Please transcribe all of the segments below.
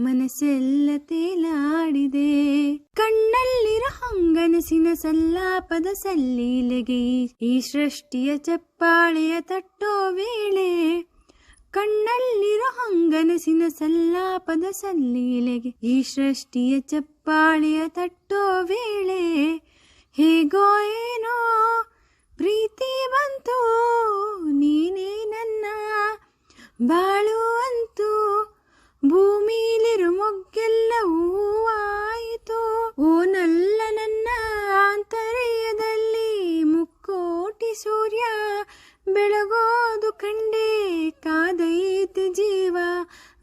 ಮನಸ್ಸೆಲ್ಲ ತೇಲಾಡಿದೆ. ಕಣ್ಣಲ್ಲಿರ ಹಂಗನಸಿನ ಸಲ್ಲಾಪದ ಸಲ್ಲೀಲೆಗೆ ಈ- ಸೃಷ್ಟಿಯ ಚಪ್ಪಾಳೆಯ ತಟ್ಟೋ ವೇಳೆ ಕಣ್ಣಲ್ಲಿರ ಹಂಗನಸಿನ ಸಲ್ಲಾಪದ ಸಲ್ಲೀಲೆಗೆ ಈ ಸೃಷ್ಟಿಯ ಚಪ್ಪಾಳೆಯ ತಟ್ಟೋ ವೇಳೆ ಭೂಮಿಲಿರು ಮೊಗ್ಗೆಲ್ಲವೂ ಆಯಿತು. ಓ ನಲ್ಲ ನನ್ನ ಆಂತರ್ಯದಲ್ಲಿ ಮುಕ್ಕೋಟಿ ಸೂರ್ಯ, ಬೆಳಗೋದು ಕಂಡೆ ಕಾದೈತೆ ಜೀವ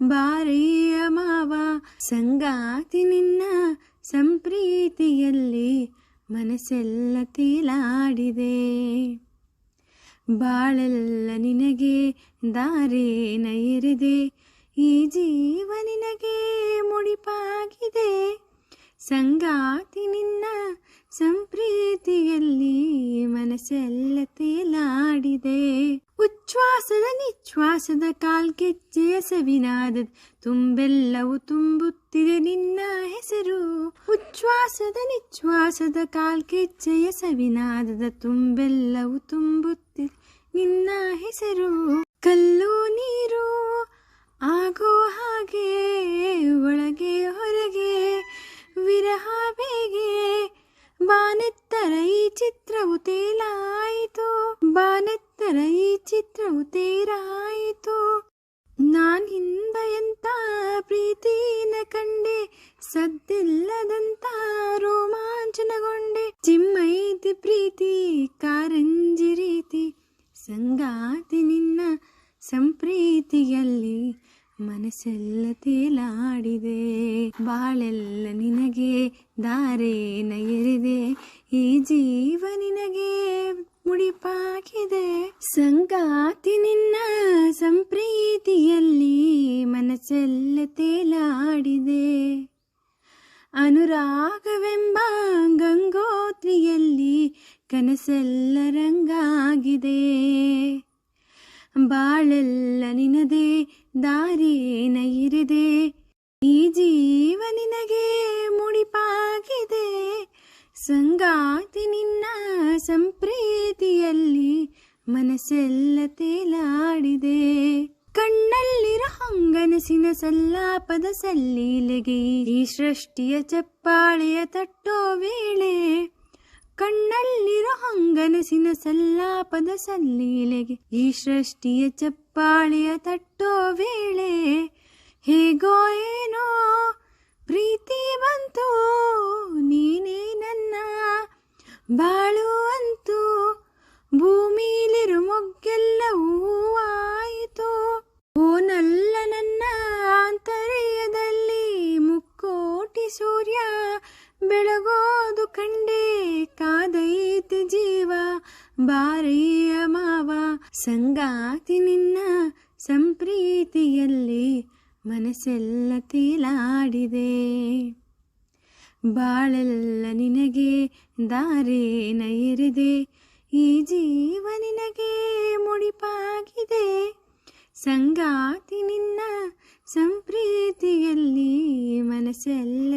ಬಾರಿಯ ಮಾವ. ಸಂಗಾತಿ ನಿನ್ನ ಸಂಪ್ರೀತಿಯಲ್ಲಿ ಮನಸ್ಸೆಲ್ಲ ತೀಲಾಡಿದೆ. ಬಾಳೆಲ್ಲ ನಿನಗೆ ದಾರೇನ ಎರೆದೆ. ಈ ಜೀವ ನಿನಗೆ ಮುಡಿಪಾಗಿದೆ. ಸಂಗಾತಿ ನಿನ್ನ ಸಂಪ್ರೀತಿಯಲ್ಲಿ ಮನಸ್ಸೆಲ್ಲ ತೇಲಾಡಿದೆ. ಉಚ್ಛ್ವಾಸದ ನಿಶ್ವಾಸದ ಕಾಲ್ಗೆಜ್ಜೆಯ ಸವಿನಾದ ತುಂಬೆಲ್ಲವೂ ತುಂಬುತ್ತಿದೆ ನಿನ್ನ ಹೆಸರು. ಉಚ್ಛ್ವಾಸದ ನಿಶ್ವಾಸದ ಕಾಲ್ಗೆಜ್ಜೆಯ ಸವಿನಾದದ ತುಂಬೆಲ್ಲವೂ ತುಂಬುತ್ತಿದೆ ನಿನ್ನ ಹೆಸರು. ಕಲ್ಲು ಬಾನೆತ್ತರ ಈ ಚಿತ್ರವು ತೇಲಾಯಿತು. ಬಾನೆತ್ತರ ಈ ಚಿತ್ರವು ತೇರಾಯಿತು. ನಾನ್ ಹಿಂದ ಎಂತ ಪ್ರೀತಿನ ಕಂಡೆ, ಸದ್ದಿಲ್ಲದಂತ ರೋಮಾಂಚನಗೊಂಡೆ. ಚಿಮ್ಮೈತಿ ಪ್ರೀತಿ, ಕಾರಂಜಿ ರೀತಿ, ಸಂಗಾತಿ ನಿನ್ನ ಸಂಪ್ರೀತಿಯಲ್ಲಿ ಮನಸ್ಸೆಲ್ಲ ತೇಲಾಡಿದೆ. ಬಾಳೆಲ್ಲ ನಿನಗೆ ದಾರೇನ ಎರೆದೆ. ಈ ಜೀವ ನಿನಗೆ ಮುಡಿಪಾಕಿದೆ ಸಂಗಾತಿ ನಿನ್ನ ಸಂಪ್ರೀತಿಯಲ್ಲಿ ಮನಸ್ಸೆಲ್ಲ ತೇಲಾಡಿದೆ. ಅನುರಾಗವೆಂಬ ಗಂಗೋತ್ರಿಯಲ್ಲಿ ಕನಸೆಲ್ಲ ರಂಗಾಗಿದೆ. ಬಾಳೆಲ್ಲ ನಿನದೇ ದಾರಿ ಇರಿದೆ ಈ ಜೀವ ಸಂಗಾತಿ ನಿನ್ನ ಸಂಪ್ರೀತಿಯಲ್ಲಿ ಮನಸ್ಸೆಲ್ಲ ತೇಲಾಡಿದೆ. ಕಣ್ಣಲ್ಲಿರೋ ಹಂಗನಸಿನ ಸಲ್ಲಾಪದ ಸಲ್ಲೀಲೆಗೆ ಈ ಸೃಷ್ಟಿಯ ಚಪ್ಪಾಳೆಯ ತಟ್ಟೋ ವೇಳೆ ಕಣ್ಣಲ್ಲಿರೋ ಹಂಗನಸಿನ ಸಲ್ಲಾಪದ ಸಲ್ಲೀಲೆಗೆ ಈ ಸೃಷ್ಟಿಯ ಚಪ್ಪಾಳೆಯ ತಟ್ಟೋ ವೇಳೆ ಹೇಗೋ ಏನೋ ಪ್ರೀತಿ ಬಂತು ನೀನೇ ನನ್ನ ಬಾಳು ಅಂತೂ ಭೂಮಿಲಿರು ಮೊಗ್ಗೆಲ್ಲವೂ ಆಯಿತು. ಓ ನಲ್ಲ ನನ್ನ ಆಂತರ್ಯದಲ್ಲಿ ಮುಕ್ಕೋಟಿ ಸೂರ್ಯ, ಬೆಳಗೋದು ಕಂಡೆ ಕಾದೈತಿ ಜೀವ ಬಾರಿಯ ಮಾವ, ಸಂಗಾತಿ ನಿನ್ನ ಸಂಪ್ರೀತಿಯಲ್ಲಿ ಮನಸ್ಸೆಲ್ಲ ತೇಲಾಡಿದೆ. ಬಾಳೆಲ್ಲ ನಿನಗೆ ದಾರೇನ ಎರೆದೆ. ಈ ಜೀವ ನಿನಗೆ ಮುಡಿಪಾಗಿದೆ. ಸಂಗಾತಿ ನಿನ್ನ ಸಂಪ್ರೀತಿಯಲ್ಲಿ ಮನಸ್ಸೆಲ್ಲ